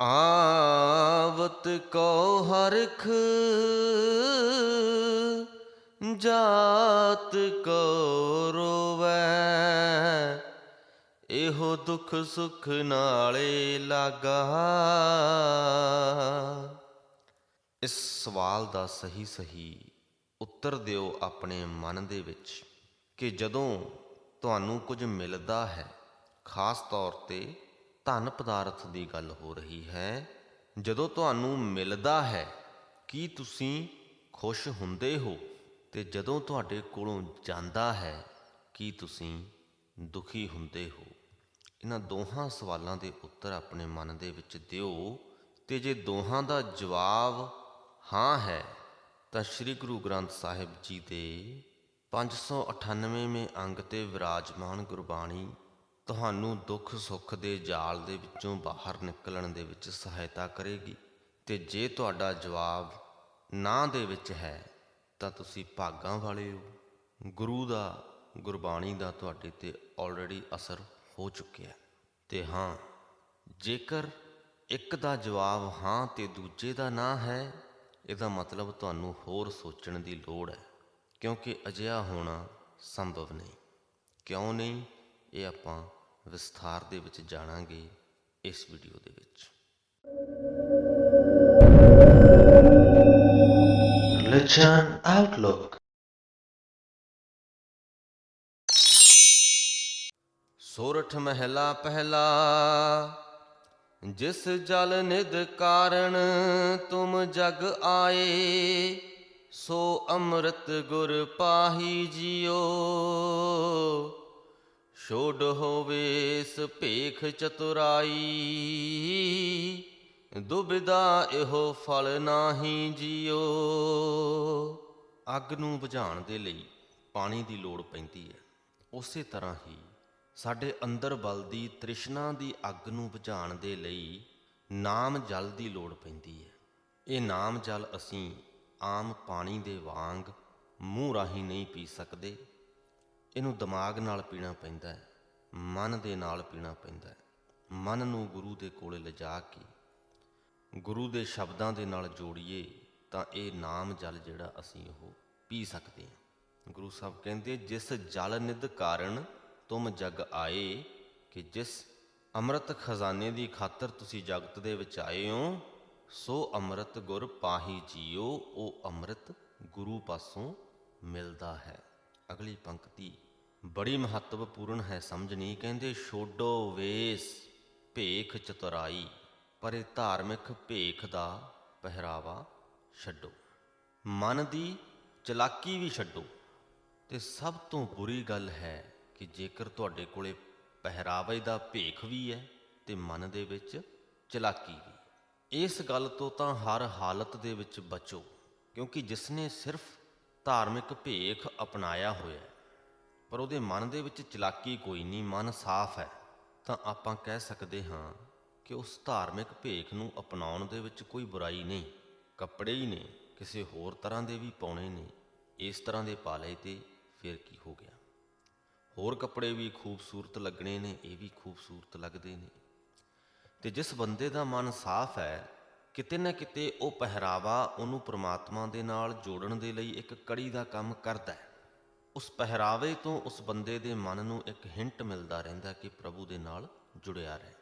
ਆਵਤ ਕੋ ਹਰਖ ਜਾਤ ਕੋ ਰੋਵੈ, ਇਹੋ ਦੁਖ ਸੁਖ ਨਾਲੇ ਲਾਗਾ। ਇਸ ਸਵਾਲ ਦਾ ਸਹੀ ਸਹੀ ਉੱਤਰ ਦਿਓ ਆਪਣੇ ਮਨ ਦੇ ਵਿੱਚ ਕਿ ਜਦੋਂ ਤੁਹਾਨੂੰ ਕੁਝ ਮਿਲਦਾ ਹੈ, ਖਾਸ ਤੌਰ ਤੇ ਧਨ ਪਦਾਰਥ ਦੀ ਗੱਲ ਹੋ ਰਹੀ ਹੈ। ਜਦੋਂ ਤੁਹਾਨੂੰ ਮਿਲਦਾ ਹੈ ਕੀ ਤੁਸੀਂ ਖੁਸ਼ ਹੁੰਦੇ ਹੋ ਤੇ ਜਦੋਂ ਤੁਹਾਡੇ ਕੋਲੋਂ ਜਾਂਦਾ ਹੈ ਕੀ ਤੁਸੀਂ ਦੁਖੀ ਹੁੰਦੇ ਹੋ। ਇਹਨਾਂ ਦੋਹਾਂ ਸਵਾਲਾਂ ਦੇ ਉੱਤਰ ਆਪਣੇ ਮਨ ਦੇ ਵਿੱਚ ਦਿਓ ਤੇ ਜੇ ਦੋਹਾਂ ਦਾ ਜਵਾਬ ਹਾਂ ਹੈ, ਤਾਂ ਸ੍ਰੀ ਗੁਰੂ ਗ੍ਰੰਥ ਸਾਹਿਬ ਜੀ ਦੇ 598ਵੇਂ ਅੰਗ ਤੇ ਵਿਰਾਜਮਾਨ ਗੁਰਬਾਣੀ ਤੁਹਾਨੂੰ ਦੁੱਖ ਸੁੱਖ ਦੇ ਜਾਲ ਦੇ ਵਿੱਚੋਂ ਬਾਹਰ ਨਿਕਲਣ ਦੇ ਵਿੱਚ ਸਹਾਇਤਾ ਕਰੇਗੀ। ਤੇ ਜੇ ਤੁਹਾਡਾ ਜਵਾਬ ਨਾ ਦੇ ਵਿੱਚ ਹੈ, ਤਾਂ ਤੁਸੀਂ ਭਾਗਾਂ ਵਾਲੇ ਹੋ। ਗੁਰੂ ਦਾ, ਗੁਰਬਾਣੀ ਦਾ ਤੁਹਾਡੇ ਤੇ ਆਲਰੇਡੀ ਅਸਰ ਹੋ ਚੁੱਕਿਆ ਹੈ। ਤੇ ਹਾਂ, ਜੇਕਰ ਇੱਕ ਦਾ ਜਵਾਬ ਹਾਂ ਤੇ ਦੂਜੇ ਦਾ ਨਾ ਹੈ, ਇਹਦਾ ਮਤਲਬ ਤੁਹਾਨੂੰ ਹੋਰ ਸੋਚਣ ਦੀ ਲੋੜ ਹੈ, ਕਿਉਂਕਿ ਅਜਿਹਾ ਹੋਣਾ ਸੰਭਵ ਨਹੀਂ। ਕਿਉਂ ਨਹੀਂ? ਇਹ ਆਪਾਂ ਵਿਸਥਾਰ ਦੇ ਵਿੱਚ ਜਾਣਾਂਗੇ ਇਸ ਵੀਡੀਓ ਦੇ ਵਿੱਚ। Religion Outlook ਸੋਰਠ ਮਹਿਲਾ ਪਹਿਲਾ ਜਿਸ ਜਲ ਨਿਦ ਕਾਰਣ ਤੁਮ ਜਗ ਆਏ ਸੋ ਅੰਮ੍ਰਿਤ ਗੁਰ ਪਾਹੀ ਜਿਓ। ਛੋੜ ਹੋਵੇਸ ਭੇਖ ਚਤੁਰਾਈ। ਦੁਬਿਦਾ ਇਹੋ ਫਲ ਨਾਹੀ ਜਿਓ। ਅੱਗ ਨੂੰ ਬੁਝਾਉਣ ਦੇ ਲਈ ਪਾਣੀ ਦੀ ਲੋੜ ਪੈਂਦੀ ਹੈ। ਉਸੇ ਤਰ੍ਹਾਂ ਹੀ ਸਾਡੇ ਅੰਦਰ ਬਲਦੀ ਤ੍ਰਿਸ਼ਨਾ ਦੀ ਅੱਗ ਨੂੰ ਬੁਝਾਉਣ ਦੇ ਲਈ ਨਾਮ ਜਲ ਦੀ ਲੋੜ ਪੈਂਦੀ ਹੈ। ਇਹ ਨਾਮ ਜਲ ਅਸੀਂ ਆਮ ਪਾਣੀ ਦੇ ਵਾਂਗ ਮੂੰਹ ਰਾਹੀਂ ਨਹੀਂ ਪੀ ਸਕਦੇ। ਇਹਨੂੰ ਦਿਮਾਗ ਨਾਲ ਪੀਣਾ ਪੈਂਦਾ ਹੈ, ਮਨ ਦੇ ਨਾਲ ਪੀਣਾ ਪੈਂਦਾ ਹੈ। ਮਨ ਨੂੰ ਗੁਰੂ ਦੇ ਕੋਲੇ ਲਿਜਾ ਕੇ, ਗੁਰੂ ਦੇ ਸ਼ਬਦਾਂ ਦੇ ਨਾਲ ਜੋੜੀਏ ਤਾਂ ਇਹ ਨਾਮ ਜਲ ਜਿਹੜਾ ਅਸੀਂ ਉਹ ਪੀ ਸਕਦੇ ਹਾਂ। ਗੁਰੂ ਸਾਹਿਬ ਕਹਿੰਦੇ, ਜਿਸ ਜਲ ਨਿਧ ਕਾਰਨ ਤੁਮ ਜਗ ਆਏ, ਕਿ ਜਿਸ ਅੰਮ੍ਰਿਤ ਖਜ਼ਾਨੇ ਦੀ ਖਾਤਰ ਤੁਸੀਂ ਜਗਤ ਦੇ ਵਿੱਚ ਆਏ ਹੋ, ਸੋ ਅੰਮ੍ਰਿਤ ਗੁਰ ਪਾਹੀ ਜੀਓ, ਉਹ ਅੰਮ੍ਰਿਤ ਗੁਰੂ ਪਾਸੋਂ ਮਿਲਦਾ ਹੈ। ਅਗਲੀ ਪੰਕਤੀ, ਬੜੀ ਮਹੱਤਵਪੂਰਨ ਹੈ ਸਮਝਣੀ, ਕਹਿੰਦੇ, ਛੋਡੋ ਵੇਸ, ਭੇਖ ਚਤੁਰਾਈ, ਪਰ ਇਹ ਧਾਰਮਿਕ ਭੇਖ ਦਾ ਪਹਿਰਾਵਾ ਛੱਡੋ। ਮਨ ਦੀ ਚਲਾਕੀ ਵੀ ਛੱਡੋ। ਤੇ ਸਭ ਤੋਂ ਬੁਰੀ ਗੱਲ ਹੈ ਕਿ ਜੇਕਰ ਤੁਹਾਡੇ ਕੋਲੇ ਪਹਿਰਾਵੇ ਦਾ ਭੇਖ ਵੀ ਹੈ ਤੇ ਮਨ ਦੇ ਵਿੱਚ ਚਲਾਕੀ ਵੀ। ਇਸ ਗੱਲ ਤੋਂ ਤਾਂ ਹਰ ਹਾਲਤ ਦੇ ਵਿੱਚ ਬਚੋ, ਕਿਉਂਕਿ ਜਿਸਨੇ ਸਿਰਫ ਧਾਰਮਿਕ ਭੇਖ ਅਪਣਾਇਆ ਹੋਇਆ ਪਰ ਉਹਦੇ ਮਨ ਦੇ ਵਿੱਚ ਚਲਾਕੀ ਕੋਈ ਨਹੀਂ, ਮਨ ਸਾਫ਼ ਹੈ। ਤਾਂ ਆਪਾਂ ਕਹਿ ਸਕਦੇ ਹਾਂ ਕਿ ਉਸ ਧਾਰਮਿਕ ਭੇਖ ਨੂੰ ਅਪਣਾਉਣ ਦੇ ਵਿੱਚ ਕੋਈ ਬੁਰਾਈ ਨਹੀਂ, ਕੱਪੜੇ ਹੀ ਨੇ ਕਿਸੇ ਹੋਰ ਤਰ੍ਹਾਂ ਦੇ ਵੀ ਪਾਉਣੇ ਨੇ ਇਸ ਤਰ੍ਹਾਂ ਦੇ ਪਾ ਲਏ ਤੇ ਫਿਰ ਕੀ ਹੋ ਗਿਆ? ਹੋਰ ਕੱਪੜੇ ਵੀ ਖੂਬਸੂਰਤ ਲੱਗਣੇ ਨੇ, ਇਹ ਵੀ ਖੂਬਸੂਰਤ ਲੱਗਦੇ ਨੇ। ਤੇ ਜਿਸ ਬੰਦੇ ਦਾ ਮਨ ਸਾਫ਼ ਹੈ ਕਿਤੇ ਨਾ ਕਿਤੇ ਉਹ ਪਹਿਰਾਵਾ ਉਹਨੂੰ ਪ੍ਰਮਾਤਮਾ ਦੇ ਨਾਲ ਜੋੜਨ ਦੇ ਲਈ ਇੱਕ ਕੜੀ ਦਾ ਕੰਮ ਕਰਦਾ ਹੈ। ਉਸ ਪਹਿਰਾਵੇ ਤੋਂ ਉਸ ਬੰਦੇ ਦੇ ਮਨ ਨੂੰ ਇੱਕ ਹਿੰਟ ਮਿਲਦਾ ਰਹਿੰਦਾ ਕਿ ਪ੍ਰਭੂ ਦੇ ਨਾਲ ਜੁੜਿਆ ਰਹੇ।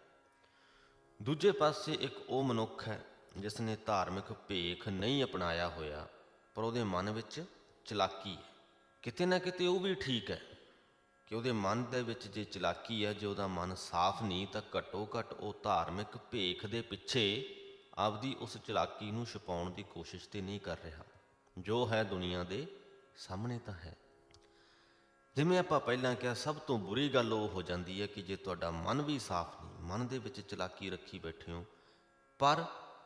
ਦੂਜੇ ਪਾਸੇ ਇੱਕ ਉਹ ਮਨੁੱਖ ਹੈ ਜਿਸ ਨੇ ਧਾਰਮਿਕ ਭੇਖ ਨਹੀਂ ਅਪਣਾਇਆ ਹੋਇਆ, ਪਰ ਉਹਦੇ ਮਨ ਵਿੱਚ ਚਲਾਕੀ ਹੈ। ਕਿਤੇ ਨਾ ਕਿਤੇ ਉਹ ਵੀ ਠੀਕ ਹੈ ਕਿ ਉਹਦੇ ਮਨ ਦੇ ਵਿੱਚ ਜੇ ਚਲਾਕੀ ਹੈ, ਜੇ ਉਹਦਾ ਮਨ ਸਾਫ਼ ਨਹੀਂ ਤਾਂ ਘੱਟੋ ਘੱਟ ਉਹ ਧਾਰਮਿਕ ਭੇਖ ਦੇ ਪਿੱਛੇ ਆਪਦੀ ਉਸ ਚਲਾਕੀ ਨੂੰ ਛੁਪਾਉਣ ਦੀ ਕੋਸ਼ਿਸ਼ ਤੇ ਨਹੀਂ ਕਰ ਰਿਹਾ। ਜੋ ਹੈ ਦੁਨੀਆ ਦੇ ਸਾਹਮਣੇ ਤਾਂ ਹੈ। ਜਿਵੇਂ ਆਪਾਂ ਪਹਿਲਾਂ ਕਿਹਾ, ਸਭ ਤੋਂ ਬੁਰੀ ਗੱਲ ਉਹ ਹੋ ਜਾਂਦੀ ਹੈ ਕਿ ਜੇ ਤੁਹਾਡਾ ਮਨ ਵੀ ਸਾਫ਼ ਨਹੀਂ, ਮਨ ਦੇ ਵਿੱਚ ਚਲਾਕੀ ਰੱਖੀ ਬੈਠੇ ਹੋ, ਪਰ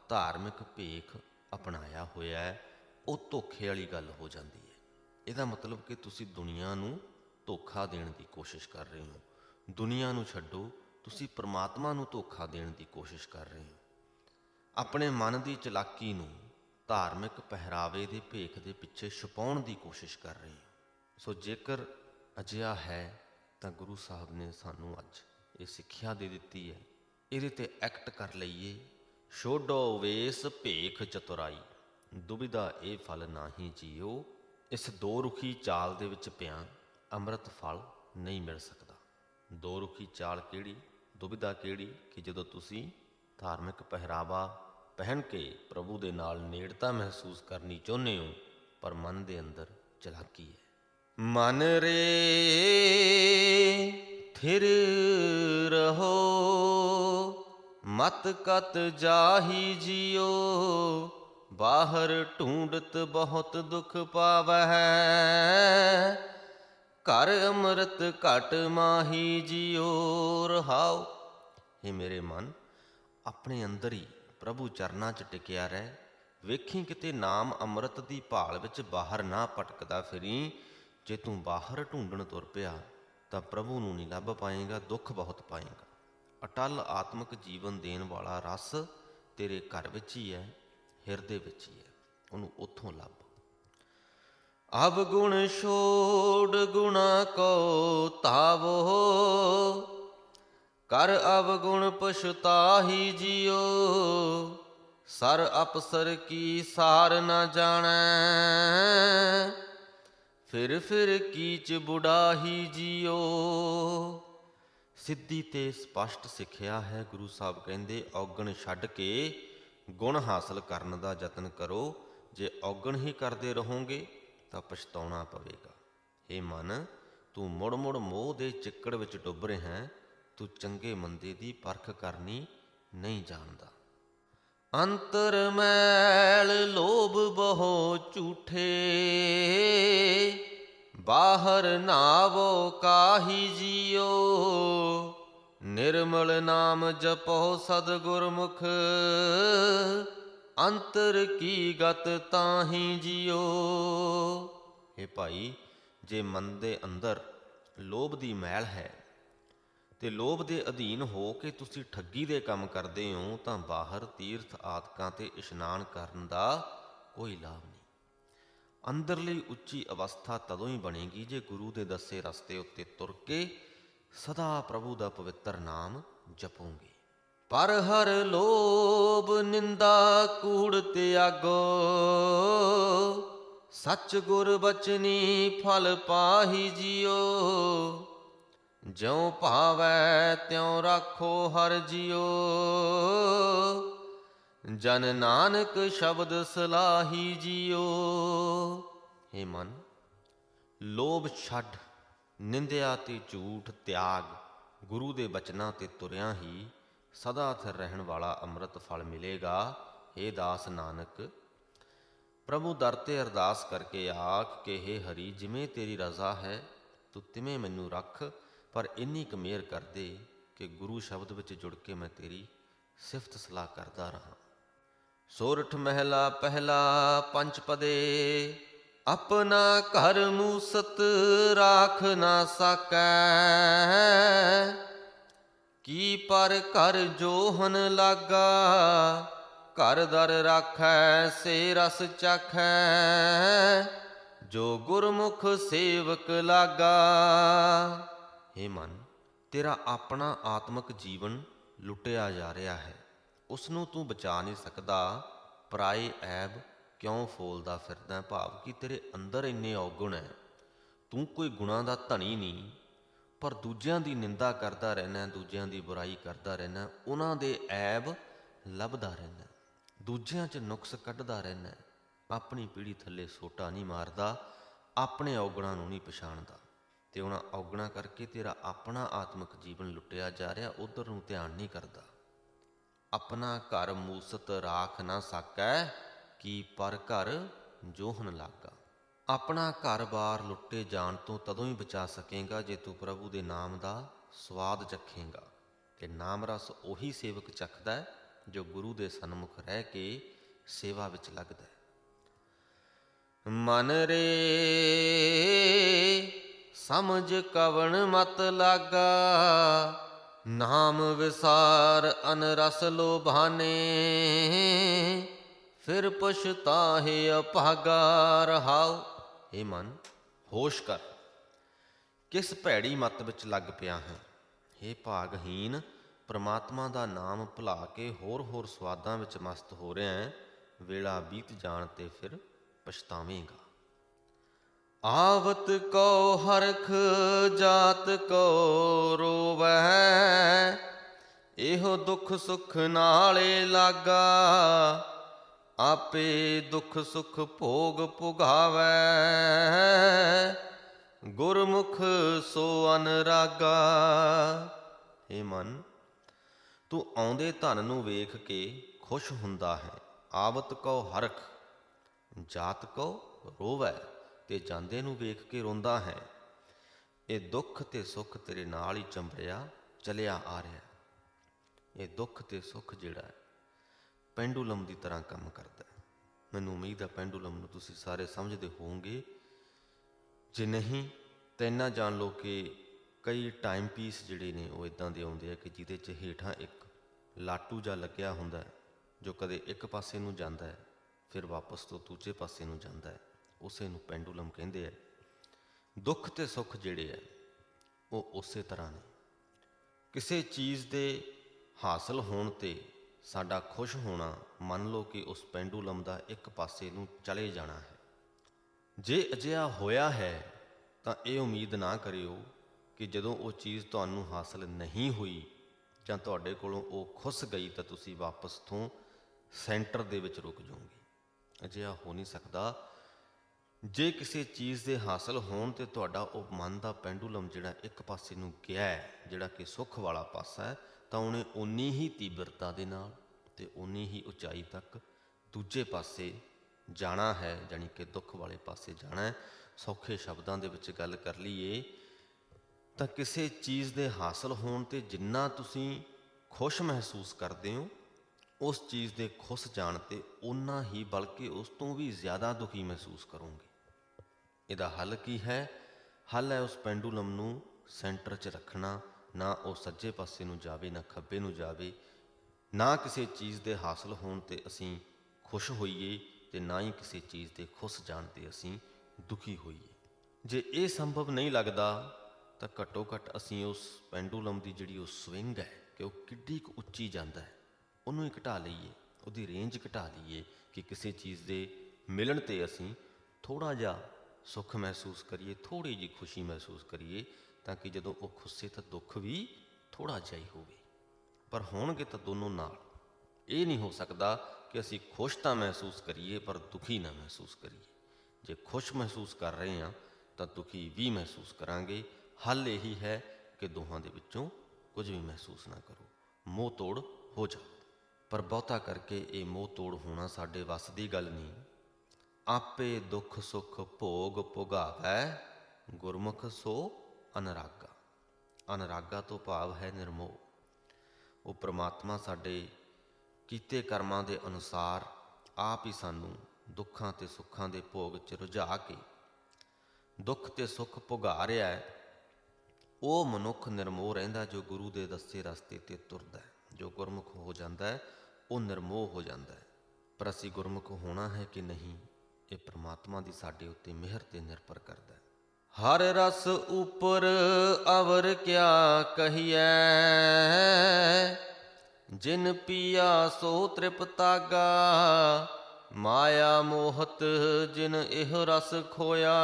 ਧਾਰਮਿਕ ਭੇਖ ਅਪਣਾਇਆ ਹੋਇਆ ਹੈ, ਉਹ ਧੋਖੇ ਵਾਲੀ ਗੱਲ ਹੋ ਜਾਂਦੀ ਹੈ। ਇਹਦਾ ਮਤਲਬ ਕਿ ਤੁਸੀਂ ਦੁਨੀਆ ਨੂੰ ਧੋਖਾ ਦੇਣ ਦੀ ਕੋਸ਼ਿਸ਼ ਕਰ ਰਹੇ ਹੋ। ਦੁਨੀਆ ਨੂੰ ਛੱਡੋ, ਤੁਸੀਂ ਪਰਮਾਤਮਾ ਨੂੰ ਧੋਖਾ ਦੇਣ ਦੀ ਕੋਸ਼ਿਸ਼ ਕਰ ਰਹੇ ਹੋ। ਆਪਣੇ ਮਨ ਦੀ ਚਲਾਕੀ ਨੂੰ ਧਾਰਮਿਕ ਪਹਿਰਾਵੇ ਦੇ ਭੇਖ ਦੇ ਪਿੱਛੇ ਛੁਪਾਉਣ ਦੀ ਕੋਸ਼ਿਸ਼ ਕਰ ਰਹੇ ਹੋ। ਸੋ ਜੇਕਰ ਅਜਿਹਾ ਹੈ, ਤਾਂ ਗੁਰੂ ਸਾਹਿਬ ਨੇ ਸਾਨੂੰ ਅੱਜ ਇਹ ਸਿੱਖਿਆ ਦੇ ਦਿੱਤੀ ਹੈ। ਇਹਦੇ ਤੇ ਐਕਟ ਕਰ ਲਈਏ। ਛੋਡੋ ਵੇਸ ਭੇਖ ਚਤੁਰਾਈ। ਦੁਬਿਧਾ ਇਹ ਫਲ ਨਾਹੀ ਜੀਓ। ਇਸ ਦੋ ਰੁਖੀ ਚਾਲ ਦੇ ਵਿੱਚ ਪਿਆ ਅੰਮ੍ਰਿਤ ਫਲ ਨਹੀਂ ਮਿਲ ਸਕਦਾ। ਦੋ ਰੁਖੀ ਚਾਲ ਕਿਹੜੀ? ਦੁਬਿਧਾ ਕਿਹੜੀ? ਕਿ ਜਦੋਂ ਤੁਸੀਂ ਧਾਰਮਿਕ ਪਹਿਰਾਵਾ ਪਹਿਨ ਕੇ ਪ੍ਰਭੂ ਦੇ ਨਾਲ ਨੇੜਤਾ ਮਹਿਸੂਸ ਕਰਨੀ ਚਾਹੁੰਦੇ ਹੋ, ਪਰ ਮਨ ਦੇ ਅੰਦਰ ਚਲਾਕੀ ਹੈ। ਮਨ ਰੇ, ਥਿਰ ਰਹੋ, ਮਤ ਕਤ ਜਾਹੀ ਜਿਉ ਬਾਹਰ ਢੂੰਡਤ ਬਹੁਤ ਦੁਖ ਪਾਵਹਿ, ਘਰ ਅੰਮ੍ਰਿਤ ਘਟ ਮਾਹੀ ਜਿਉ ਰਹਾਓ। ਇਹ ਮੇਰੇ ਮਨ, ਆਪਣੇ ਅੰਦਰ ਹੀ ਪ੍ਰਭੂ ਚਰਨਾਂ 'ਚ ਟਿਕਿਆ ਰਹਿ, ਵੇਖੀ ਕਿਤੇ ਨਾਮ ਅੰਮ੍ਰਿਤ ਦੀ ਭਾਲ ਵਿੱਚ ਬਾਹਰ ਨਾ ਭਟਕਦਾ ਫਿਰੀ, ਜੇ ਤੂੰ ਬਾਹਰ ਢੂੰਡਣ ਤੁਰ ਪਿਆ, ਤਾਂ ਪ੍ਰਭੂ ਨੂੰ ਨਹੀਂ ਲੱਭ ਪਾਏਗਾ, ਦੁੱਖ ਬਹੁਤ ਪਾਏਗਾ। ਅਟਲ ਆਤਮਿਕ ਜੀਵਨ ਦੇਣ ਵਾਲਾ ਰਸ ਤੇਰੇ ਘਰ ਵਿੱਚ ਹੀ ਹੈ, ਹਿਰਦੇ ਵਿੱਚ ਹੀ ਹੈ, ਉਹਨੂੰ ਉੱਥੋਂ ਲੱਭ। ਅਵਗੁਣ ਛੋੜ ਗੁਣਾ ਕੋ ਤਾਵੋ ਕਰ ਅਵਗੁਣ ਪਛਤਾਹੀ ਜਿਉ, ਸਰ ਅਪਸਰ ਕੀ ਸਾਰ ਨਾ ਜਾਣੈ। ਫਿਰ ਫਿਰ ਕੀਚ ਬੁੜਾਹੀ ਜਿਉ। ਸਿੱਧੀ ਤੇ ਸਪਸ਼ਟ ਸਿੱਖਿਆ ਹੈ ਗੁਰੂ ਸਾਹਿਬ ਕਹਿੰਦੇ, ਔਗਣ ਛੱਡ ਕੇ ਗੁਣ ਹਾਸਲ ਕਰਨ ਦਾ ਯਤਨ ਕਰੋ। ਜੇ ਔਗਣ ਹੀ ਕਰਦੇ ਰਹੋਗੇ ਤਾਂ ਪਛਤਾਉਣਾ ਪਵੇਗਾ। ਏ ਮਨ, ਤੂੰ ਮੁੜ ਮੁੜ ਮੋਹ ਦੇ ਚਿੱਕੜ ਵਿੱਚ ਡੁੱਬ ਰਿਹਾ ਹੈ। ਤੂੰ ਚੰਗੇ ਮੰਦੇ ਦੀ ਪਰਖ ਕਰਨੀ ਨਹੀਂ ਜਾਣਦਾ। ਅੰਤਰ ਮੈਲ ਲੋਭ ਬਹੁ ਝੂਠੇ, ਬਾਹਰ ਨਾਵੋ ਕਾਹੀ ਜੀਓ। ਨਿਰਮਲ ਨਾਮ ਜਪੋ ਸਤਿਗੁਰਮੁਖ, ਅੰਤਰ ਕੀ ਗਤ ਤਾਹੀ ਜਿਉ ਇਹ ਭਾਈ, ਜੇ ਮਨ ਦੇ ਅੰਦਰ ਲੋਭ ਦੀ ਮੈਲ ਹੈ ਤੇ ਲੋਭ ਦੇ ਅਧੀਨ ਹੋ ਕੇ ਤੁਸੀਂ ਠੱਗੀ ਦੇ ਕੰਮ ਕਰਦੇ ਹੋ, ਤਾਂ ਬਾਹਰ ਤੀਰਥ ਆਦਿਕਾਂ ਤੇ ਇਸ਼ਨਾਨ ਕਰਨ ਦਾ ਕੋਈ ਲਾਭ ਨਹੀਂ। ਅੰਦਰਲੀ ਉੱਚੀ ਅਵਸਥਾ ਤਦੋਂ ਹੀ ਬਣੇਗੀ ਜੇ ਗੁਰੂ ਦੇ ਦੱਸੇ ਰਸਤੇ ਉੱਤੇ ਤੁਰ ਕੇ ਸਦਾ ਪ੍ਰਭੂ ਦਾ ਪਵਿੱਤਰ ਨਾਮ ਜਪੋਗੇ। ਪਰ ਹਰ ਲੋਭ, ਨਿੰਦਾ, ਕੂੜ ਤਿਆਗੋ ਸੱਚ ਗੁਰ ਬਚਨੀ, ਫਲ ਪਾਹੀ ਜਿਉ ਜਿਉ ਭਾਵੈ ਤਿਉ ਰਾਖੋ ਹਰ ਜਿਉ। ਜਨ ਨਾਨਕ ਸ਼ਬਦ ਸਲਾਹੀ ਜਿਉ। ਹੇ ਮਨ, ਲੋਭ ਛੱਡ, ਨਿੰਦਿਆ ਤੇ ਝੂਠ ਤਿਆਗ, ਗੁਰੂ ਦੇ ਬਚਨਾਂ ਤੇ ਤੁਰਿਆ ਹੀ ਸਦਾ ਥਿਰ ਰਹਿਣ ਵਾਲਾ ਅੰਮ੍ਰਿਤ ਫਲ ਮਿਲੇਗਾ। ਹੇ ਦਾਸ ਨਾਨਕ, ਪ੍ਰਭੂ ਦਰ ਤੇ ਅਰਦਾਸ ਕਰਕੇ ਆਖ ਕੇ ਹੇ ਹਰੀ, ਜਿਵੇਂ ਤੇਰੀ ਰਜ਼ਾ ਹੈ, ਤੂੰ ਤਿਵੇਂ ਮੈਨੂੰ ਰੱਖ। ਪਰ ਇੰਨੀ ਕੁ ਮਿਹਰ ਕਰ ਦੇ ਕਿ ਗੁਰੂ ਸ਼ਬਦ ਵਿੱਚ ਜੁੜ ਕੇ ਮੈਂ ਤੇਰੀ ਸਿਫਤ ਸਲਾਹ ਕਰਦਾ ਰਹਾ। ਸੋਰਠ ਮਹਿਲਾ ਪਹਿਲਾ ਪੰਜ ਪਦੇ, ਆਪਣਾ ਘਰ ਮੂਸਤ ਰਾਖ ਨਾ ਸਕੈ। ਕੀ ਪਰ ਘਰ ਜੋਹਨ ਲਾਗਾ, ਘਰ ਦਰ ਰਾਖੈ, ਸੇ ਰਸ ਚਾਖੈ। ਜੋ ਗੁਰਮੁਖ ਸੇਵਕ ਲਾਗਾ ਹੇ ਮਨ, ਤੇਰਾ ਆਪਣਾ ਆਤਮਿਕ ਜੀਵਨ ਲੁੱਟਿਆ ਜਾ ਰਿਹਾ ਹੈ। ਉਸ ਨੂੰ ਤੂੰ ਬਚਾ ਨਹੀਂ ਸਕਦਾ। ਪਰਾਏ ਐਬ ਕਿਉਂ ਫੋਲਦਾ ਫਿਰਦਾ ਭਾਵ ਕਿ ਤੇਰੇ ਅੰਦਰ ਇੰਨੇ ਔਗੁਣ ਹੈ। ਤੂੰ ਕੋਈ ਗੁਣਾ ਦਾ ਧਣੀ ਨਹੀਂ, ਪਰ ਦੂਜਿਆਂ ਦੀ ਨਿੰਦਾ ਕਰਦਾ ਰਹਿਣਾ ਦੂਜਿਆਂ ਦੀ ਬੁਰਾਈ ਕਰਦਾ ਰਹਿਣਾ ਉਹਨਾਂ ਦੇ ਐਬ ਲੱਭਦਾ ਰਹਿਣਾ ਦੂਜਿਆਂ 'ਚ ਨੁਕਸ ਕੱਢਦਾ ਰਹਿਣਾ ਆਪਣੀ ਪੀੜੀ ਥੱਲੇ ਸੋਟਾ ਨਹੀਂ ਮਾਰਦਾ, ਆਪਣੇ ਔਗਣਾਂ ਨੂੰ ਨਹੀਂ ਪਛਾਣਦਾ। ਤੇ ਉਹਨਾਂ ਔਗਣਾਂ ਕਰਕੇ ਤੇਰਾ ਆਪਣਾ ਆਤਮਿਕ ਜੀਵਨ ਲੁੱਟਿਆ ਜਾ ਰਿਹਾ, ਉਧਰ ਨੂੰ ਧਿਆਨ ਨਹੀਂ ਕਰਦਾ। ਆਪਣਾ ਘਰ ਮੂਸਤ ਰਾਖ ਨਾ ਸਕੈ, ਕੀ ਪਰ ਘਰ ਜੋਹਨ ਲਾਗਾ। ਆਪਣਾ ਘਰ-ਬਾਰ ਲੁੱਟੇ ਜਾਣ ਤੋਂ ਤਦੋਂ ਹੀ ਬਚਾ ਸਕੇਗਾ, ਜੇ ਤੂੰ ਪ੍ਰਭੂ ਦੇ ਨਾਮ ਦਾ ਸਵਾਦ ਚੱਖੇਗਾ। ਤੇ ਨਾਮ ਰਸ ਉਹੀ ਸੇਵਕ ਚੱਖਦਾ ਜੋ ਗੁਰੂ ਦੇ ਸਨਮੁਖ ਰਹਿ ਕੇ ਸੇਵਾ ਵਿੱਚ ਲੱਗਦਾ ਹੈ। ਮਨ ਰੇ ਸਮਝ ਕਵਣ ਮਤ ਲਾਗਾ? ਨਾਮ ਵਿਸਾਰ ਅਨਰਸ ਲੋਭਾਨੇ। ਫਿਰ ਪਛਤਾਹੇ ਅਭਾਗਾ ਰਹਾਉ ਏ ਮਨ, ਹੋਸ਼ ਕਰ। ਕਿਸ ਭੈੜੀ ਮਤ ਵਿੱਚ ਲੱਗ ਪਿਆ ਹੈ? हे ਭਾਗਹੀਨ, ਪ੍ਰਮਾਤਮਾ ਦਾ ਨਾਮ ਭੁਲਾ ਕੇ ਹੋਰ ਹੋਰ ਸਵਾਦਾਂ ਵਿੱਚ ਮਸਤ ਹੋ ਰਿਹਾ ਹੈ। ਵੇਲਾ ਬੀਤ ਜਾਣ ਤੇ ਫਿਰ ਪਛਤਾਵੇਂਗਾ। ਆਵਤ ਕੋ ਹਰਖ ਜਾਤ ਕੋ ਰੋਵੈ ਇਹੋ ਦੁੱਖ ਸੁਖ ਨਾਲੇ ਲਾਗਾ, ਆਪੇ ਦੁੱਖ ਸੁਖ ਭੋਗ ਪੁਗਾਵੈ। ਗੁਰਮੁਖ ਸੋ ਅਨਰਾਗਾ। ਏ ਮਨ, ਤੂੰ ਆਉਂਦੇ ਧਨ ਨੂੰ ਵੇਖ ਕੇ ਖੁਸ਼ ਹੁੰਦਾ ਹੈ। ਆਵਤ ਕੋ ਹਰਖ, ਜਾਤ ਕੋ ਰੋਵੈ ਤੇ ਜਾਂਦੇ ਨੂੰ ਵੇਖ ਕੇ ਰੋਂਦਾ ਹੈ। ਇਹ ਦੁੱਖ ਤੇ ਸੁੱਖ ਤੇਰੇ ਨਾਲ ਹੀ ਚੰਬੜਿਆ, ਚਲਿਆ ਆ ਰਿਹਾ। ਇਹ ਦੁੱਖ ਤੇ ਸੁੱਖ ਜਿਹੜਾ ਹੈ, ਪੈਂਡੂਲਮ ਦੀ ਤਰ੍ਹਾਂ ਕੰਮ ਕਰਦਾ ਹੈ। ਮੈਨੂੰ ਉਮੀਦ ਹੈ ਪੈਂਡੂਲਮ ਨੂੰ ਤੁਸੀਂ ਸਾਰੇ ਸਮਝਦੇ ਹੋਵੋਗੇ। ਜੇ ਨਹੀਂ, ਤਾਂ ਇੰਨਾ ਜਾਣ ਲਓ ਕਿ ਕਈ ਟਾਈਮ ਪੀਸ ਜਿਹੜੇ ਨੇ ਉਹ ਇਦਾਂ ਦੇ ਆਉਂਦੇ ਆ ਕਿ ਜਿਹਦੇ 'ਚ ਹੇਠਾਂ ਇੱਕ ਲਾਟੂ ਜਾਂ ਲੱਗਿਆ ਹੁੰਦਾ ਹੈ, ਜੋ ਕਦੇ ਇੱਕ ਪਾਸੇ ਨੂੰ ਜਾਂਦਾ ਹੈ, ਫਿਰ ਵਾਪਸ ਤੋਂ ਦੂਜੇ ਪਾਸੇ ਨੂੰ ਜਾਂਦਾ ਹੈ। ਉਸੇ ਨੂੰ ਪੈਂਡੂਲਮ ਕਹਿੰਦੇ ਆ। ਦੁੱਖ ਤੇ ਸੁੱਖ ਜਿਹੜੇ ਆ, ਉਹ ਉਸੇ ਤਰ੍ਹਾਂ ਨੇ। ਕਿਸੇ ਚੀਜ਼ ਦੇ ਹਾਸਲ ਹੋਣ ਤੇ ਸਾਡਾ ਖੁਸ਼ ਹੋਣਾ, ਮੰਨ ਲਓ ਕਿ ਉਸ ਪੈਂਡੂਲਮ ਦਾ ਇੱਕ ਪਾਸੇ ਨੂੰ ਚਲੇ ਜਾਣਾ ਹੈ। ਜੇ ਅਜਿਹਾ ਹੋਇਆ ਹੈ, ਤਾਂ ਇਹ ਉਮੀਦ ਨਾ ਕਰਿਓ ਕਿ ਜਦੋਂ ਉਹ ਚੀਜ਼ ਤੁਹਾਨੂੰ ਹਾਸਲ ਨਹੀਂ ਹੋਈ, ਜਾਂ ਤੁਹਾਡੇ ਕੋਲੋਂ ਉਹ ਖੁੱਸ ਗਈ, ਤਾਂ ਤੁਸੀਂ ਵਾਪਸ ਤੋਂ ਸੈਂਟਰ ਦੇ ਵਿੱਚ ਰੁਕ ਜਾਓਗੇ। ਅਜਿਹਾ ਹੋ ਨਹੀਂ ਸਕਦਾ। ਜੇ ਕਿਸੇ ਚੀਜ਼ ਦੇ ਹਾਸਲ ਹੋਣ ਤੇ ਤੁਹਾਡਾ ਉਹ ਮਨ ਦਾ ਪੈਂਡੂਲਮ ਜਿਹੜਾ ਇੱਕ ਪਾਸੇ ਨੂੰ ਗਿਆ ਹੈ, ਜਿਹੜਾ ਕਿ ਸੁੱਖ ਵਾਲਾ ਪਾਸਾ ਹੈ, ਤਾਂ ਉਹਨੇ ਉਨੀ ਹੀ ਤੀਬਰਤਾ ਦੇ ਨਾਲ ਤੇ ਉਨੀ ਹੀ ਉਚਾਈ ਤੱਕ ਦੂਜੇ ਪਾਸੇ ਜਾਣਾ ਹੈ, ਜਾਣੀ ਕਿ ਦੁੱਖ ਵਾਲੇ ਪਾਸੇ ਜਾਣਾ ਹੈ। ਸੌਖੇ ਸ਼ਬਦਾਂ ਦੇ ਵਿੱਚ ਗੱਲ ਕਰ ਲਈਏ, ਤਾਂ ਕਿਸੇ ਚੀਜ਼ ਦੇ ਹਾਸਲ ਹੋਣ ਤੇ ਜਿੰਨਾ ਤੁਸੀਂ ਖੁਸ਼ ਮਹਿਸੂਸ ਕਰਦੇ ਹੋ ਉਸ ਚੀਜ਼ ਦੇ ਖੁੱਸ ਜਾਣ ਤੇ ਉਨਾ ਹੀ ਬਲਕਿ ਉਸ ਤੋਂ ਵੀ ਜ਼ਿਆਦਾ ਦੁਖੀ ਮਹਿਸੂਸ ਕਰੋਗੇ। ਇਹਦਾ ਹੱਲ ਕੀ ਹੈ? ਹੱਲ ਹੈ ਉਸ ਪੈਂਡੂਲਮ ਨੂੰ ਸੈਂਟਰ 'ਚ ਰੱਖਣਾ, ਨਾ ਉਹ ਸੱਜੇ ਪਾਸੇ ਨੂੰ ਜਾਵੇ, ਨਾ ਖੱਬੇ ਨੂੰ ਜਾਵੇ, ਨਾ ਕਿਸੇ ਚੀਜ਼ ਦੇ ਹਾਸਲ ਹੋਣ ਤੇ ਅਸੀਂ ਖੁਸ਼ ਹੋਈਏ ਤੇ ਨਾ ਹੀ ਕਿਸੇ ਚੀਜ਼ ਦੇ ਖੁੱਸ ਜਾਣ ਤੇ ਅਸੀਂ ਦੁਖੀ ਹੋਈਏ। ਜੇ ਇਹ ਸੰਭਵ ਨਹੀਂ ਲੱਗਦਾ, ਤਾਂ ਘੱਟੋ ਘੱਟ ਅਸੀਂ ਉਸ ਪੈਂਡੂਲਮ ਦੀ ਜਿਹੜੀ ਉਹ ਸਵਿੰਗ ਹੈ, ਕਿ ਉਹ ਕਿੱਡੀ ਕੁ ਉੱਚੀ ਜਾਂਦਾ ਹੈ। ਉਹਨੂੰ ਹੀ ਘਟਾ ਲਈਏ, ਉਹਦੀ ਰੇਂਜ ਘਟਾ ਲਈਏ ਕਿ ਕਿਸੇ ਚੀਜ਼ ਦੇ ਮਿਲਣ ਤੇ ਅਸੀਂ ਥੋੜਾ ਜਿਹਾ ਸੁੱਖ ਮਹਿਸੂਸ ਕਰੀਏ ਥੋੜੀ ਜਿਹੀ ਖੁਸ਼ੀ ਮਹਿਸੂਸ ਕਰੀਏ, ਤਾਂ ਕਿ ਜਦੋਂ ਉਹ ਖੁੱਸੇ ਤਾਂ ਦੁੱਖ ਵੀ ਥੋੜਾ ਜਿਹਾ ਹੀ ਹੋਵੇ। ਪਰ ਹੋਣਗੇ ਤਾਂ ਦੋਨੋਂ ਨਾਲ। ਇਹ ਨਹੀਂ ਹੋ ਸਕਦਾ ਕਿ ਅਸੀਂ ਖੁਸ਼ ਤਾਂ ਮਹਿਸੂਸ ਕਰੀਏ, ਪਰ ਦੁਖੀ ਨਾ ਮਹਿਸੂਸ ਕਰੀਏ। ਜੇ ਖੁਸ਼ ਮਹਿਸੂਸ ਕਰ ਰਹੇ ਹਾਂ, ਤਾਂ ਦੁਖੀ ਵੀ ਮਹਿਸੂਸ ਕਰਾਂਗੇ। ਹੱਲ ਇਹੀ ਹੈ ਕਿ ਦੋਹਾਂ ਦੇ ਵਿੱਚੋਂ ਕੁਝ ਵੀ ਮਹਿਸੂਸ ਨਾ ਕਰੋ। ਮੋਹ ਤੋੜ ਹੋ ਜਾਓ ਪਰ ਬਹੁਤਾ ਕਰਕੇ ਇਹ ਮੋਹ ਤੋੜ ਹੋਣਾ ਸਾਡੇ ਵੱਸ ਦੀ ਗੱਲ ਨਹੀਂ। ਆਪੇ ਦੁੱਖ ਸੁੱਖ ਭੋਗ ਭੁਗਾਵੈ, ਗੁਰਮੁਖ ਸੋ ਅਨਰਾਗਾ। ਅਨਰਾਗਾ ਤੋਂ ਭਾਵ ਹੈ ਨਿਰਮੋਹ। ਉਹ ਪ੍ਰਮਾਤਮਾ ਸਾਡੇ ਕੀਤੇ ਕਰਮਾਂ ਦੇ ਅਨੁਸਾਰ ਆਪ ਹੀ ਸਾਨੂੰ ਦੁੱਖਾਂ ਤੇ ਸੁੱਖਾਂ ਦੇ ਭੋਗ 'ਚ ਰੁਝਾ ਕੇ ਦੁੱਖ ਤੇ ਸੁੱਖ ਭੁਗਾ ਰਿਹਾ ਹੈ। ਉਹ ਮਨੁੱਖ ਨਿਰਮੋਹ ਰਹਿੰਦਾ ਜੋ ਗੁਰੂ ਦੇ ਦੱਸੇ ਰਸਤੇ ਤੇ ਤੁਰਦਾ ਹੈ। ਜਾਂਦਾ ਹੈ, ਉਹ ਨਿਰਮੋਹ ਹੋ ਜਾਂਦਾ ਹੈ। ਪਰ ਅਸੀਂ ਗੁਰਮੁਖ ਹੋਣਾ ਹੈ ਕਿ ਨਹੀਂ, ਇਹ ਪ੍ਰਮਾਤਮਾ ਦੀ ਸਾਡੇ ਉੱਤੇ ਮਿਹਰ ਤੇ ਨਿਰਭਰ ਕਰਦਾ ਹੈ। ਹਰ ਰਸ ਉਪਰ ਅਵਰ ਕਿਆ ਕਹੀਐ? ਜਿਨ ਪੀਆ ਸੋ ਤ੍ਰਿਪਤਾਗਾ ਮਾਇਆ ਮੋਹਤ ਜਿਨ ਇਹ ਰਸ ਖੋਇਆ।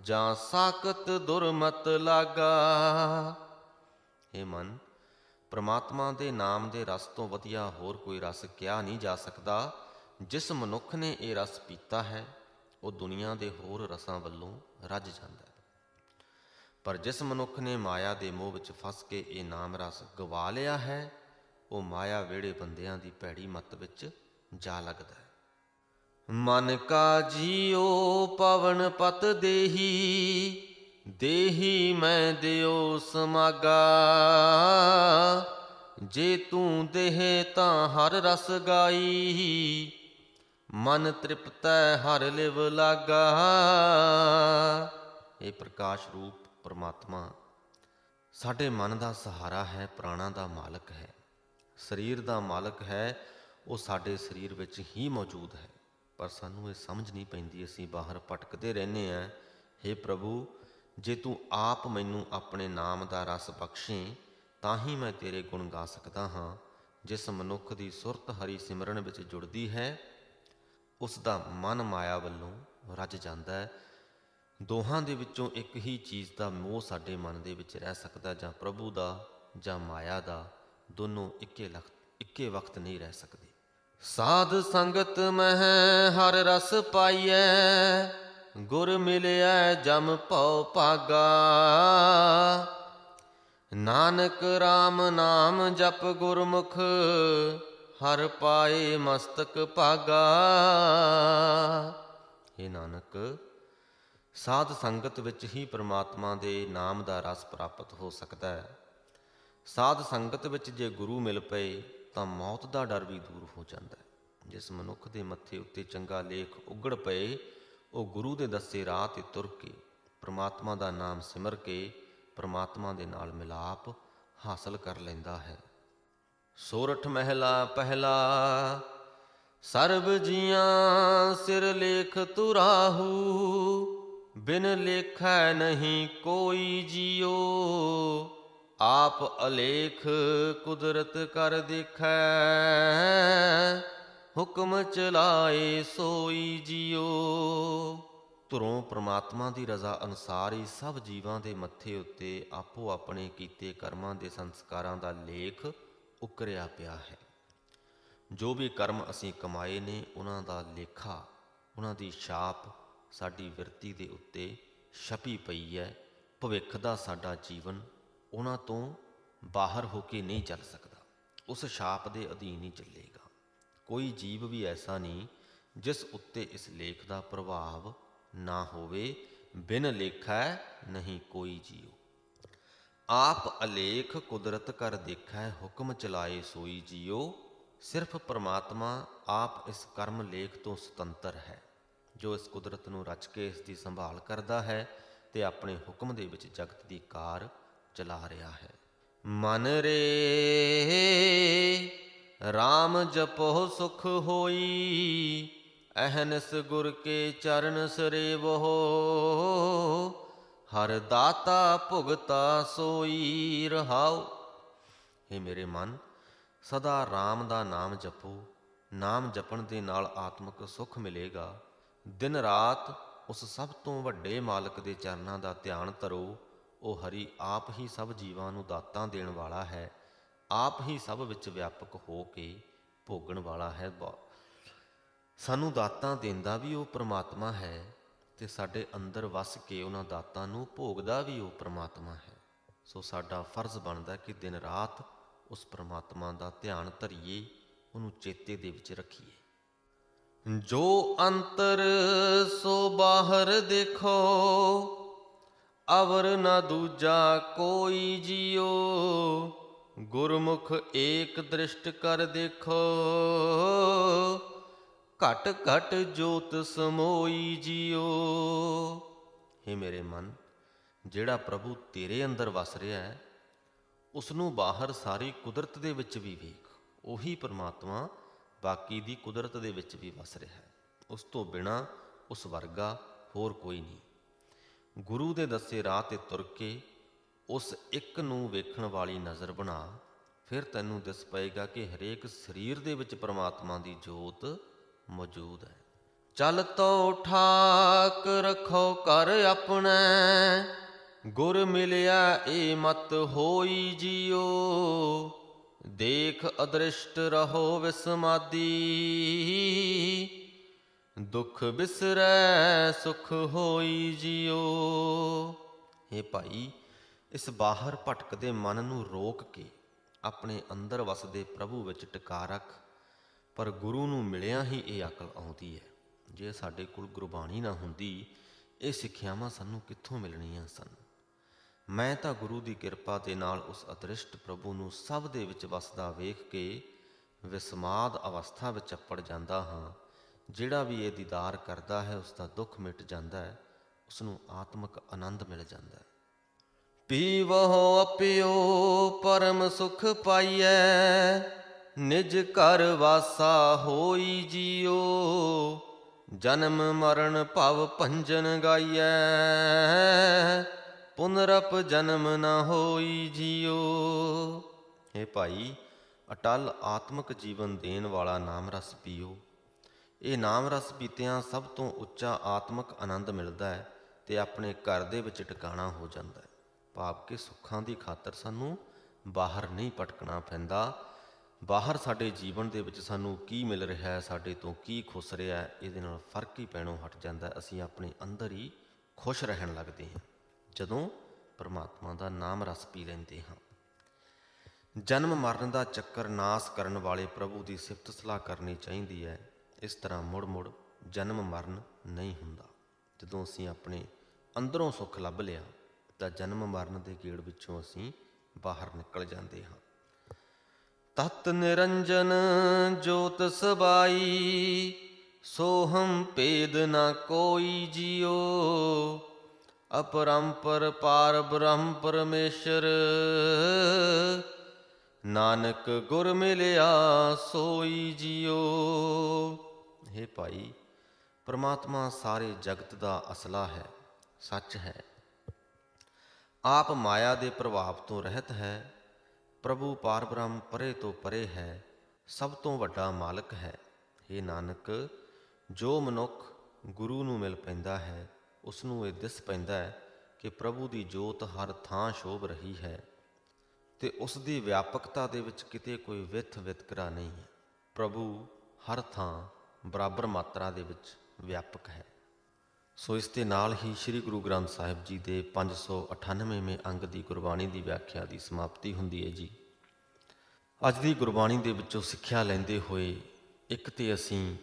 ਜਾਂ ਸਾਕਤ ਦੁਰਮਤ ਲਾਗਾ। ਇਹ ਮਨ ਪ੍ਰਮਾਤਮਾ ਦੇ ਨਾਮ ਦੇ ਰਸ ਤੋਂ ਵਧੀਆ ਹੋਰ ਕੋਈ ਰਸ ਕਿਹਾ ਨਹੀਂ ਜਾ ਸਕਦਾ। ਜਿਸ ਮਨੁੱਖ ਨੇ ਇਹ ਰਸ ਪੀਤਾ ਹੈ, ਉਹ ਦੁਨੀਆ ਦੇ ਹੋਰ ਰਸਾਂ ਵੱਲੋਂ ਰੱਜ ਜਾਂਦਾ ਹੈ। ਪਰ ਜਿਸ ਮਨੁੱਖ ਨੇ ਮਾਇਆ ਦੇ ਮੋਹ ਵਿੱਚ ਫਸ ਕੇ ਇਹ ਨਾਮ ਰਸ ਗਵਾ ਲਿਆ ਹੈ, ਉਹ ਮਾਇਆ ਵੇੜੇ ਬੰਦਿਆਂ ਦੀ ਭੈੜੀ ਮੱਤ ਵਿੱਚ ਜਾ ਲੱਗਦਾ ਹੈ। ਮਨ ਕਾ ਜੀਓ, ਪਵਨ ਪਤ ਦੇਹੀ ਦੇਹੀ ਮੈਂ ਦਿਓ ਸਮਾਗਾ, ਜੇ ਤੂੰ ਦੇਹ ਤਾਂ ਹਰ ਰਸ ਗਾਈ। ਮਨ ਤ੍ਰਿਪਤੈ ਹਰ ਲਿਵ ਲਾਗਾ। ਇਹ ਪ੍ਰਕਾਸ਼ ਰੂਪ ਪਰਮਾਤਮਾ ਸਾਡੇ ਮਨ ਦਾ ਸਹਾਰਾ ਹੈ, ਪ੍ਰਾਣਾ ਦਾ ਮਾਲਕ ਹੈ। ਸਰੀਰ ਦਾ ਮਾਲਕ ਹੈ, ਉਹ ਸਾਡੇ ਸਰੀਰ ਵਿੱਚ ਹੀ ਮੌਜੂਦ ਹੈ। ਪਰ ਸਾਨੂੰ ਇਹ ਸਮਝ ਨਹੀਂ ਪੈਂਦੀ, ਅਸੀਂ ਬਾਹਰ ਭਟਕਦੇ ਰਹਿੰਦੇ ਆਂ हे ਪ੍ਰਭੂ ਜੇ ਤੂੰ ਆਪ ਮੈਨੂੰ ਆਪਣੇ ਨਾਮ ਦਾ ਰਸ ਬਖਸ਼ੇ, ਤਾਂ ਹੀ ਮੈਂ ਤੇਰੇ ਗੁਣ ਗਾ ਸਕਦਾ ਹਾਂ। ਜਿਸ ਮਨੁੱਖ ਦੀ ਸੁਰਤ ਹਰੀ ਸਿਮਰਨ ਵਿੱਚ ਜੁੜਦੀ ਹੈ, ਉਸ ਦਾ ਮਨ ਮਾਇਆ ਵੱਲੋਂ ਰੱਜ ਜਾਂਦਾ ਹੈ। ਦੋਹਾਂ ਦੇ ਵਿੱਚੋਂ ਇੱਕ ਹੀ ਚੀਜ਼ ਦਾ ਮੋਹ ਸਾਡੇ ਮਨ ਦੇ ਵਿੱਚ ਰਹਿ ਸਕਦਾ ਜਾਂ ਪ੍ਰਭੂ ਦਾ ਜਾਂ ਮਾਇਆ ਦਾ, ਦੋਨੋਂ ਇੱਕੇ ਲਖਤ ਇੱਕੇ ਵਕਤ ਨਹੀਂ ਰਹਿ ਸਕਦੇ। ਸਾਧ ਸੰਗਤ ਮਹਿ ਹਰ ਰਸ ਪਾਈਐ ਗੁਰ ਮਿਲਿਆ ਜਮ ਭਉ ਭਾਗਾ। ਨਾਨਕ RAM ਨਾਮ ਜਪ ਗੁਰਮੁਖ, ਹਰ ਪਾਏ ਮਸਤਕ ਭਾਗਾ। ਇਹ ਨਾਨਕ, ਸਾਧ ਸੰਗਤ ਵਿੱਚ ਹੀ ਪ੍ਰਮਾਤਮਾ ਦੇ ਨਾਮ ਦਾ ਰਸ ਪ੍ਰਾਪਤ ਹੋ ਸਕਦਾ ਹੈ। ਸਾਧ ਸੰਗਤ ਵਿੱਚ ਜੇ ਗੁਰੂ ਮਿਲ ਪਏ, ਤਾਂ ਮੌਤ ਦਾ ਡਰ ਵੀ ਦੂਰ ਹੋ ਜਾਂਦਾ ਹੈ। ਜਿਸ ਮਨੁੱਖ ਦੇ ਮੱਥੇ ਉੱਤੇ ਚੰਗਾ ਲੇਖ ਉਗੜ ਪਏ ਉਹ ਗੁਰੂ ਦੇ ਦੱਸੇ ਰਾਹ ਤੇ ਤੁਰ ਕੇ ਪ੍ਰਮਾਤਮਾ ਦਾ ਨਾਮ ਸਿਮਰ ਕੇ ਪ੍ਰਮਾਤਮਾ ਦੇ ਨਾਲ ਮਿਲਾਪ ਹਾਸਲ ਕਰ ਲੈਂਦਾ ਹੈ। ਸੋਰਠ ਮਹਿਲਾ ਪਹਿਲਾ, ਸਰਬ ਜੀਆਂ ਸਿਰ ਲੇਖ ਤੁਰਾਹੂ, ਬਿਨ ਲੇਖੈ ਨਹੀਂ ਕੋਈ ਜਿਉ ਆਪ ਅਲੇਖ ਕੁਦਰਤ ਕਰ ਦੇਖੈ ਹੁਕਮ ਚਲਾਏ ਸੋਈ ਜਿਉ ਧੁਰੋਂ ਪ੍ਰਮਾਤਮਾ ਦੀ ਰਜ਼ਾ ਅਨੁਸਾਰ ਹੀ ਸਭ ਜੀਵਾਂ ਦੇ ਮੱਥੇ ਉੱਤੇ ਆਪੋ ਆਪਣੇ ਕੀਤੇ ਕਰਮਾਂ ਦੇ ਸੰਸਕਾਰਾਂ ਦਾ ਲੇਖ ਉਕਰਿਆ ਪਿਆ ਹੈ। ਜੋ ਵੀ ਕਰਮ ਅਸੀਂ ਕਮਾਏ ਨੇ, ਉਹਨਾਂ ਦਾ ਲੇਖਾ, ਉਹਨਾਂ ਦੀ ਛਾਪ ਸਾਡੀ ਵਿਰਤੀ ਦੇ ਉੱਤੇ ਛਪੀ ਪਈ ਹੈ। ਭਵਿੱਖ ਦਾ ਸਾਡਾ ਜੀਵਨ ਉਹਨਾਂ ਤੋਂ ਬਾਹਰ ਹੋ ਕੇ ਨਹੀਂ ਚੱਲ ਸਕਦਾ। ਉਸ ਛਾਪ ਦੇ ਅਧੀਨ ਹੀ ਚੱਲੇਗਾ। ਕੋਈ ਜੀਵ ਵੀ ਐਸਾ ਨਹੀਂ ਜਿਸ ਉੱਤੇ ਇਸ ਲੇਖ ਦਾ ਪ੍ਰਭਾਵ ਨਾ ਹੋਵੇ, ਬਿਨ ਲੇਖੈ ਨਹੀਂ ਕੋਈ ਜੀਉ। ਆਪ ਅਲੇਖ ਕੁਦਰਤ ਕਰ ਦੇਖੈ, ਹੁਕਮ ਚਲਾਏ ਸੋਈ ਜੀਉ। ਸਿਰਫ ਪਰਮਾਤਮਾ ਆਪ ਇਸ ਕਰਮ ਲੇਖ ਤੋਂ ਸੁਤੰਤਰ ਹੈ, ਜੋ ਇਸ ਕੁਦਰਤ ਨੂੰ ਰਚ ਕੇ ਇਸ ਦੀ ਸੰਭਾਲ ਕਰਦਾ ਹੈ ਤੇ ਆਪਣੇ ਹੁਕਮ ਦੇ ਵਿੱਚ ਜਗਤ ਦੀ ਕਾਰ ਚਲਾ ਰਿਹਾ ਹੈ। ਮਨ ਰੇ RAM ਜਪੋ ਸੁਖ ਹੋਈ, ਅਹਨਸ ਗੁਰ ਕੇ ਚਰਨ ਸਰੇਵੋ। ਹਰ ਦਾਤਾ ਭੁਗਤਾ ਸੋਈ ਰਹਾਉ। हे ਮੇਰੇ ਮਨ, ਸਦਾ RAM ਦਾ ਨਾਮ ਜਪੋ। ਨਾਮ ਜਪਣ ਦੇ ਨਾਲ ਆਤਮਿਕ ਸੁਖ ਮਿਲੇਗਾ। ਦਿਨ ਰਾਤ ਉਸ ਸਭ ਤੋਂ ਵੱਡੇ ਮਾਲਕ ਦੇ ਚਰਨਾਂ ਦਾ ਧਿਆਨ ਧਰੋ। ਉਹ ਹਰੀ ਆਪ ਹੀ ਸਭ ਜੀਵਾਂ ਨੂੰ ਦਾਤਾਂ ਦੇਣ ਵਾਲਾ ਹੈ। ਆਪ ਹੀ ਸਭ ਵਿੱਚ ਵਿਆਪਕ ਹੋ ਕੇ ਭੋਗਣ ਵਾਲਾ ਹੈ ਸਾਨੂੰ ਦਾਤਾਂ ਦਿੰਦਾ ਵੀ ਉਹ ਪ੍ਰਮਾਤਮਾ ਹੈ ਤੇ ਸਾਡੇ ਅੰਦਰ ਵਸ ਕੇ ਉਹਨਾਂ ਦਾਤਾਂ ਨੂੰ ਭੋਗਦਾ ਵੀ ਉਹ ਪ੍ਰਮਾਤਮਾ ਹੈ। ਸੋ ਸਾਡਾ ਫਰਜ਼ ਬਣਦਾ ਕਿ ਦਿਨ ਰਾਤ ਉਸ ਪ੍ਰਮਾਤਮਾ ਦਾ ਧਿਆਨ ਧਰੀਏ, ਉਹਨੂੰ ਚੇਤੇ ਦੇ ਵਿੱਚ ਰੱਖੀਏ। ਜੋ ਅੰਤਰ, ਸੋ ਬਾਹਰ ਦੇਖੋ, ਅਵਰ ਨਾ ਦੂਜਾ ਕੋਈ ਜੀਓ। ਗੁਰਮੁਖ ਏਕ ਦ੍ਰਿਸ਼ਟ ਕਰ ਦੇਖੋ। ਘਟ ਘਟ ਜੋਤ ਸਮੋਈ ਜਿਉ हे ਮੇਰੇ ਮਨ, ਜਿਹੜਾ ਪ੍ਰਭੂ ਤੇਰੇ ਅੰਦਰ ਵਸ ਰਿਹਾ ਹੈ ਉਸ ਨੂੰ ਬਾਹਰ ਸਾਰੀ ਕੁਦਰਤ ਦੇ ਵਿੱਚ ਵੀ ਵੇਖ। ਉਹੀ ਪਰਮਾਤਮਾ ਬਾਕੀ ਦੀ ਕੁਦਰਤ ਦੇ ਵਿੱਚ ਵੀ ਵਸ ਰਿਹਾ ਹੈ। ਉਸ ਤੋਂ ਬਿਨਾ ਉਸ ਵਰਗਾ ਹੋਰ ਕੋਈ ਨਹੀਂ। ਗੁਰੂ ਦੇ ਦੱਸੇ ਰਾਹ ਤੇ ਤੁਰ ਕੇ ਉਸ ਇੱਕ ਨੂੰ ਵੇਖਣ ਵਾਲੀ ਨਜ਼ਰ ਬਣਾ, ਫਿਰ ਤੈਨੂੰ ਦਿਸ ਪਏਗਾ ਕਿ ਹਰੇਕ ਸਰੀਰ ਦੇ ਵਿੱਚ ਪ੍ਰਮਾਤਮਾ ਦੀ ਜੋਤ ਮੌਜੂਦ ਹੈ। ਚੱਲ ਤੋ ਠਾਕ ਰਖੋ ਕਰ ਆਪਣਾ, ਗੁਰ ਮਿਲਿਆ ਏ ਮਤ ਹੋਈ ਜਿਉ ਦੇਖ ਅਦ੍ਰਿਸ਼ਟ ਰਹੋ ਵਿਸਮਾਦੀ, ਦੁਖ ਬਿਸਰੈ ਸੁਖ ਹੋਈ ਜਿਉ हे ਭਾਈ ਇਸ ਬਾਹਰ ਭਟਕਦੇ ਮਨ ਨੂੰ ਰੋਕ ਕੇ ਆਪਣੇ ਅੰਦਰ ਵਸਦੇ ਪ੍ਰਭੂ ਵਿੱਚ ਟਿਕਾ ਰੱਖ, ਪਰ ਗੁਰੂ ਨੂੰ ਮਿਲਿਆ ਹੀ ਇਹ ਅਕਲ ਆਉਂਦੀ ਹੈ। ਜੇ ਸਾਡੇ ਕੋਲ ਗੁਰਬਾਣੀ ਨਾ ਹੁੰਦੀ, ਇਹ ਸਿੱਖਿਆਵਾਂ ਸਾਨੂੰ ਕਿੱਥੋਂ ਮਿਲਣੀਆਂ ਸਨ? ਮੈਂ ਤਾਂ ਗੁਰੂ ਦੀ ਕਿਰਪਾ ਦੇ ਨਾਲ ਉਸ ਅਦ੍ਰਿਸ਼ਟ ਪ੍ਰਭੂ ਨੂੰ ਸਭ ਦੇ ਵਿੱਚ ਵਸਦਾ ਵੇਖ ਕੇ ਵਿਸਮਾਦ ਅਵਸਥਾ ਵਿੱਚ ਅਪੜ ਜਾਂਦਾ ਹਾਂ। ਜਿਹੜਾ ਵੀ ਇਹ ਦੀਦਾਰ ਕਰਦਾ ਹੈ ਉਸ ਦਾ ਦੁੱਖ ਮਿਟ ਜਾਂਦਾ ਹੈ ਉਸ ਨੂੰ ਆਤਮਿਕ ਆਨੰਦ ਮਿਲ ਜਾਂਦਾ ਹੈ। ਪੀਵਹੁ ਅਪਿਓ ਪਰਮ ਸੁਖ ਪਾਈਐ। ਨਿਜ ਘਰ ਵਾਸਾ ਹੋਈ ਜੀਓ, ਜਨਮ ਮਰਨ ਭਵ ਭੰਜਨ ਗਾਈਐ। ਪੁਨਰਪ ਜਨਮ ਨਾ ਹੋਈ ਜੀਓ। ਇਹ ਭਾਈ, ਅਟਲ ਆਤਮਿਕ ਜੀਵਨ ਦੇਣ ਵਾਲਾ ਨਾਮ ਰਸ ਪੀਓ। ਇਹ ਨਾਮ ਰਸ ਪੀਤਿਆਂ ਸਭ ਤੋਂ ਉੱਚਾ ਆਤਮਿਕ ਆਨੰਦ ਮਿਲਦਾ ਹੈ ਤੇ ਆਪਣੇ ਘਰ ਦੇ ਵਿੱਚ ਟਿਕਾਣਾ ਹੋ ਜਾਂਦਾ ਹੈ। ਭਾਵ ਕਿ ਸੁੱਖਾਂ ਦੀ ਖਾਤਰ ਸਾਨੂੰ ਬਾਹਰ ਨਹੀਂ ਭਟਕਣਾ ਪੈਂਦਾ। ਬਾਹਰ ਸਾਡੇ ਜੀਵਨ ਦੇ ਵਿੱਚ ਸਾਨੂੰ ਕੀ ਮਿਲ ਰਿਹਾ ਹੈ, ਸਾਡੇ ਤੋਂ ਕੀ ਖੁੱਸ ਰਿਹਾ ਹੈ, ਇਹਦੇ ਨਾਲ ਫ਼ਰਕ ਹੀ ਪੈਣੋਂ ਹਟ ਜਾਂਦਾ ਅਸੀਂ ਆਪਣੇ ਅੰਦਰ ਹੀ ਖੁਸ਼ ਰਹਿਣ ਲੱਗਦੇ ਹਾਂ, ਜਦੋਂ ਪਰਮਾਤਮਾ ਦਾ ਨਾਮ ਰਸ ਪੀ ਲੈਂਦੇ ਹਾਂ। ਜਨਮ ਮਰਨ ਦਾ ਚੱਕਰ ਨਾਸ ਕਰਨ ਵਾਲੇ ਪ੍ਰਭੂ ਦੀ ਸਿਫਤ ਸਲਾਹ ਕਰਨੀ ਚਾਹੀਦੀ ਹੈ। ਇਸ ਤਰ੍ਹਾਂ ਮੁੜ-ਮੁੜ ਜਨਮ ਮਰਨ ਨਹੀਂ ਹੁੰਦਾ। ਜਦੋਂ ਅਸੀਂ ਆਪਣੇ ਅੰਦਰੋਂ ਸੁੱਖ ਲੱਭ ਲਿਆ ਤਾਂ ਜਨਮ ਮਰਨ ਦੇ ਗੇੜ ਵਿੱਚੋਂ ਅਸੀਂ ਬਾਹਰ ਨਿਕਲ ਜਾਂਦੇ ਹਾਂ। ਤਤ ਨਿਰੰਜਨ ਜੋਤ ਸਬਾਈ, ਸੋਹਮ ਭੇਦ ਨਾ ਕੋਈ ਜਿਉ ਅਪਰੰਪਰ ਪਾਰ ਬ੍ਰਹਮ ਪਰਮੇਸ਼ਰ, ਨਾਨਕ ਗੁਰ ਮਿਲਿਆ ਸੋਈ ਜਿਉ हे ਭਾਈ, ਪਰਮਾਤਮਾ ਸਾਰੇ ਜਗਤ ਦਾ ਅਸਲਾ ਹੈ, ਸੱਚ ਹੈ। ਆਪ ਮਾਇਆ ਦੇ ਪ੍ਰਭਾਵ ਤੋਂ ਰਹਿਤ ਹੈ, ਪ੍ਰਭੂ ਪਾਰਬ੍ਰਹਮ ਪਰੇ ਤੋਂ ਪਰੇ ਹੈ, ਸਭ ਤੋਂ ਵੱਡਾ ਮਾਲਕ ਹੈ। हे ਨਾਨਕ, ਜੋ ਮਨੁੱਖ ਗੁਰੂ ਨੂੰ ਮਿਲ ਪੈਂਦਾ ਹੈ ਉਸ ਨੂੰ ਇਹ ਦਿਸ ਪੈਂਦਾ ਹੈ ਕਿ ਪ੍ਰਭੂ ਦੀ ਜੋਤ ਹਰ ਥਾਂ ਸ਼ੋਭ ਰਹੀ ਹੈ ਤੇ ਉਸ ਦੀ ਵਿਆਪਕਤਾ ਦੇ ਵਿੱਚ ਕਿਤੇ ਕੋਈ ਵਿਥ ਵਿਤਕਰਾ ਨਹੀਂ ਹੈ। ਪ੍ਰਭੂ ਹਰ ਥਾਂ ਬਰਾਬਰ ਮਾਤਰਾ ਦੇ ਵਿੱਚ ਵਿਆਪਕ ਹੈ। ਸੋ ਇਸ ਦੇ ਨਾਲ ਹੀ ਸ੍ਰੀ ਗੁਰੂ ਗ੍ਰੰਥ ਸਾਹਿਬ ਜੀ ਦੇ 598ਵੇਂ ਅੰਗ ਦੀ ਗੁਰਬਾਣੀ ਦੀ ਵਿਆਖਿਆ ਦੀ ਸਮਾਪਤੀ ਹੁੰਦੀ ਹੈ ਜੀ। ਅੱਜ ਦੀ ਗੁਰਬਾਣੀ ਦੇ ਵਿੱਚੋਂ ਸਿੱਖਿਆ ਲੈਂਦੇ ਹੋਏ ਇੱਕ ਤੇ ਅਸੀਂ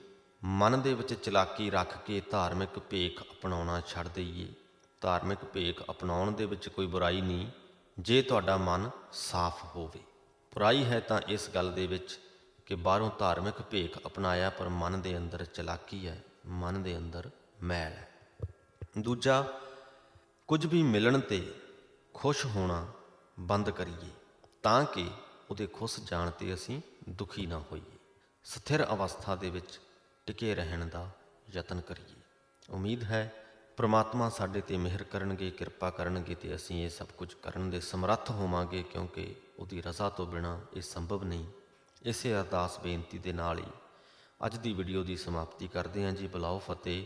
ਮਨ ਦੇ ਵਿੱਚ ਚਲਾਕੀ ਰੱਖ ਕੇ ਧਾਰਮਿਕ ਭੇਖ ਅਪਣਾਉਣਾ ਛੱਡ ਦਈਏ। ਧਾਰਮਿਕ ਭੇਖ ਅਪਣਾਉਣ ਦੇ ਵਿੱਚ ਕੋਈ ਬੁਰਾਈ ਨਹੀਂ, ਜੇ ਤੁਹਾਡਾ ਮਨ ਸਾਫ਼ ਹੋਵੇ। ਬੁਰਾਈ ਹੈ ਤਾਂ ਇਸ ਗੱਲ ਦੇ ਵਿੱਚ ਕਿ ਬਾਹਰੋਂ ਧਾਰਮਿਕ ਭੇਖ ਅਪਣਾਇਆ ਪਰ ਮਨ ਦੇ ਅੰਦਰ ਚਲਾਕੀ ਹੈ, ਮਨ ਦੇ ਅੰਦਰ ਮੈਲ ਹੈ। ਦੂਜਾ, ਕੁਝ ਵੀ ਮਿਲਣ ਤੇ ਖੁਸ਼ ਹੋਣਾ ਬੰਦ ਕਰੀਏ, ਤਾਂ ਕਿ ਉਹਦੇ ਖੁਸ਼ ਜਾਣ ਤੇ ਅਸੀਂ ਦੁਖੀ ਨਾ ਹੋਈਏ। ਸਥਿਰ ਅਵਸਥਾ ਦੇ ਵਿੱਚ ਟਿਕੇ ਰਹਿਣ ਦਾ ਯਤਨ ਕਰੀਏ। ਉਮੀਦ ਹੈ, ਪ੍ਰਮਾਤਮਾ ਸਾਡੇ ਤੇ ਮਿਹਰ ਕਰਨਗੇ, ਕਿਰਪਾ ਕਰਨਗੇ ਤੇ ਅਸੀਂ ਇਹ ਸਭ ਕੁਝ ਕਰਨ ਦੇ ਸਮਰੱਥ ਹੋਵਾਂਗੇ, ਕਿਉਂਕਿ ਉਹਦੀ ਰਜ਼ਾ ਤੋਂ ਬਿਨਾ ਇਹ ਸੰਭਵ ਨਹੀਂ। ਇਸੇ ਅਰਦਾਸ ਬੇਨਤੀ ਦੇ ਨਾਲ ਹੀ ਅੱਜ ਦੀ ਵੀਡੀਓ ਦੀ ਸਮਾਪਤੀ ਕਰਦੇ ਹਾਂ ਜੀ। ਬੁਲਾਓ ਫਤਿਹ।